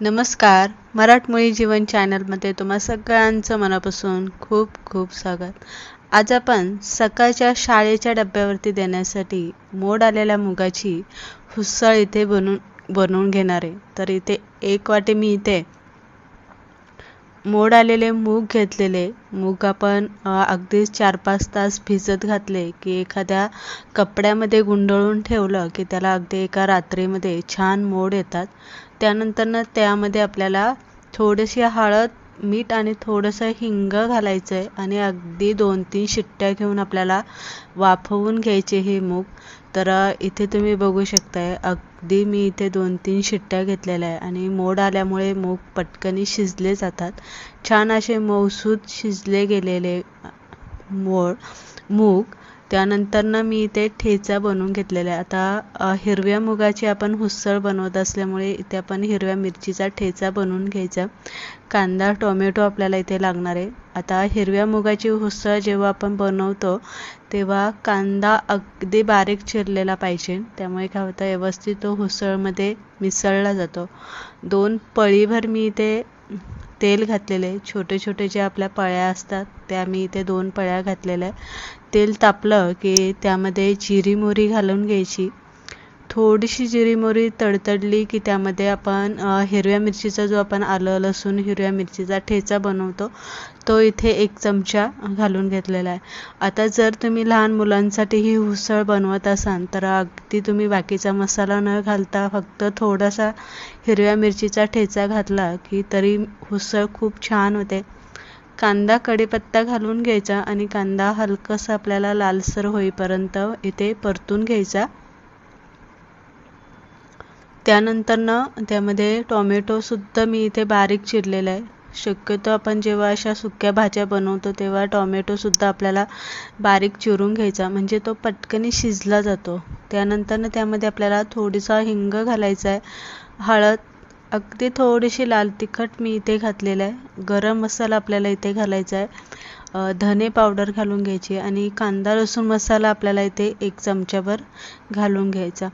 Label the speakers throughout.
Speaker 1: नमस्कार. मराठमोळी जीवन चॅनलमध्ये तुम्हा सगळ्यांचं मनापासून खूप खूप स्वागत. आज आपण सकाळच्या शाळेच्या डब्यावरती देण्यासाठी मोड आलेल्या मुगाची हुस्सळ इथे बनवून बनवून घेणार आहे. तर इथे एक वाटी मी इथे मोड आलेले मूग घेतलेले. मूग आपण अगदीच चार पाच तास भिजत घातले की एखाद्या कपड्यामध्ये गुंडळून ठेवलं की त्याला अगदी एका रात्रीमध्ये छान मोड येतात. त्यानंतरनं त्यामध्ये आपल्याला थोडीशी हळद मीठ आणि थोडंसं हिंग घालायचं आहे आणि अगदी दोन तीन शिट्ट्या घेऊन आपल्याला वाफवून घ्यायचे हे मूग. तर इथे तुम्ही बघू शकताय अगदी मी इथे दोन तीन शिट्ट्या घेतलेल्या आहे आणि मोड आल्यामुळे मूग पटकनी शिजले जातात. छान असे मऊसूद शिजले गेलेले मोड मूग त्यानंतरनं मी इथे ठेचा बनवून घेतलेला आहे. आता हिरव्या मुगाची आपण हुसळ बनवत असल्यामुळे इथे आपण हिरव्या मिरचीचा ठेचा बनवून घ्यायचा. कांदा टोमॅटो आपल्याला इथे लागणार आहे. आता हिरव्या मुगाची हुसळ जेव्हा आपण बनवतो तेव्हा कांदा अगदी बारीक चिरलेला पाहिजे. त्यामुळे काय होतं व्यवस्थित तो हुसळमध्ये मिसळला जातो. दोन पळीभर मी इथे तेल घातलेले छोटे छोटे जे आपल्या पळ्या असतात त्या मी इथे दोन पळ्या घातलेल्या आहे तेल तापलं की त्यामध्ये जिरी मोहरी घालून घ्यायची. थोडीशी जिरी तडतडली की त्यामध्ये आपण हिरव्या मिरचीचा जो आपण आलं लसूण हिरव्या मिरचीचा ठेचा बनवतो तो इथे एक चमचा घालून घेतलेला आहे. आता जर तुम्ही लहान मुलांसाठी ही उसळ बनवत असाल तर अगदी तुम्ही बाकीचा मसाला न घालता फक्त थोडासा हिरव्या मिरचीचा ठेचा घातला की तरी उसळ खूप छान होते. कांदा कढीपत्ता घालून घ्यायचा आणि कांदा हलकसा आपल्याला लालसर होईपर्यंत इथे परतून घ्यायचा. त्यानंतरनं त्यामध्ये टॉमॅटोसुद्धा मी इथे बारीक चिरलेला आहे. शक्यतो आपण जेव्हा अशा सुक्या भाज्या बनवतो तेव्हा टॉमॅटोसुद्धा आपल्याला बारीक चिरून घ्यायचा. म्हणजे तो पटकनी शिजला जातो. त्यानंतरनं त्यामध्ये आपल्याला थोडीसा हिंग घालायचा आहे. हळद अगदी थोडीशी लाल तिखट मी इथे घातलेलं आहे. गरम मसाला आपल्याला इथे घालायचा आहे. धने पावडर घालून घ्यायची आणि कांदा लसूण मसाला आपल्याला इथे एक चमच्याभर घालून घ्यायचा.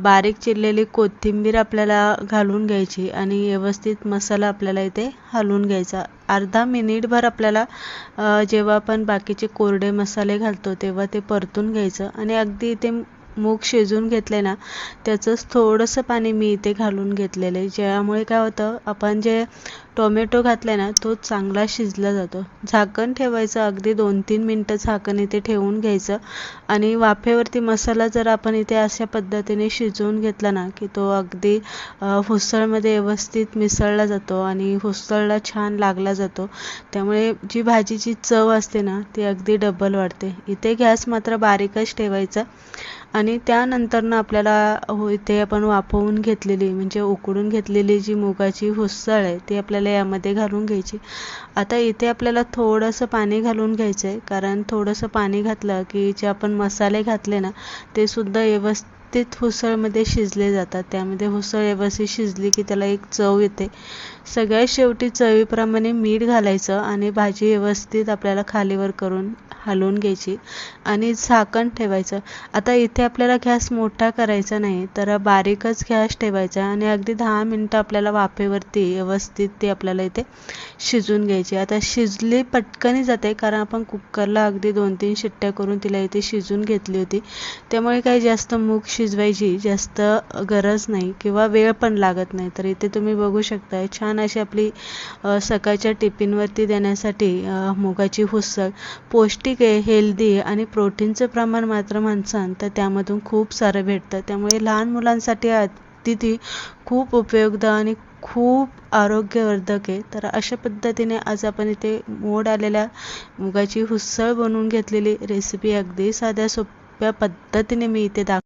Speaker 1: बारीक चिरलेली कोथिंबीर आपल्याला घालून घ्यायची आणि व्यवस्थित मसाला आपल्याला इथे हलवून घ्यायचा. अर्धा मिनिटभर आपल्याला जेव्हा आपण बाकीचे कोरडे मसाले घालतो तेव्हा ते परतून घ्यायचं. आणि अगदी इथे मूग शिजून घेतले ना त्याचंच थोडंसं पाणी मी इथे घालून घेतलेलं आहे. ज्यामुळे काय होतं आपण जे टोमॅटो घातला ना तो चांगला शिजला जातो. झाकण ठेवायचं अगदी दोन तीन मिनटं झाकण इथे ठेवून घ्यायचं. आणि वाफेवरती मसाला जर आपण इथे अशा पद्धतीने शिजवून घेतला ना की तो अगदी हुसळमध्ये व्यवस्थित मिसळला जातो आणि हुसळला छान लागला जातो. त्यामुळे जी भाजीची चव असते ना ती अगदी डबल वाढते. इथे गॅस मात्र बारीकच ठेवायचा. आणि त्यानंतरनं आपल्याला हो इथे आपण वाफवून घेतलेली म्हणजे उकडून घेतलेली जी मुगाची हुसळ आहे ती आपल्याला यामध्ये घालून घ्यायची. आता इथे आपल्याला थोडंसं पाणी घालून घ्यायचं आहे कारण थोडंसं पाणी घातलं की जे आपण मसाले घातले ना ते सुद्धा व्यवस्थित हुसळमध्ये शिजले जातात. त्यामध्ये हुसळ व्यवस्थित शिजली की त्याला एक चव येते. सगळ्यात शेवटी चवीप्रमाणे मीठ घालायचं आणि भाजी व्यवस्थित आपल्याला खालीवर करून हलवून घ्यायची आणि झाकण ठेवायचं. आता इथे आपल्याला गॅस मोठा करायचा नाही तर बारीकच गॅस ठेवायचा आणि अगदी दहा मिनटं आपल्याला वाफेवरती व्यवस्थित ते आपल्याला इथे शिजून घ्यायची. आता शिजली पटकनही जाते कारण आपण कुकरला अगदी दोन तीन शिट्ट्या करून तिला इथे शिजून घेतली होती. त्यामुळे काही जास्त मूग शिजवायची जास्त गरज नाही किंवा वेळ पण लागत नाही. तर इथे तुम्ही बघू शकता छान अशी आपली सकाळच्या टिफिनवरती देण्यासाठी मुगाची हुसळ पौष्टिक आहे हेल्दी आणि प्रोटीनचं प्रमाण मात्र माणसां तर त्यामधून खूप सारं भेटतं. त्यामुळे लहान मुलांसाठी अतिथी खूप उपयुक्त आणि खूप आरोग्यवर्धक आहे. तर अशा पद्धतीने आज आपण इथे मोड आलेल्या मुगाची हुसळ बनवून घेतलेली रेसिपी अगदी साध्या सोप्या पद्धतीने मी इथे दाख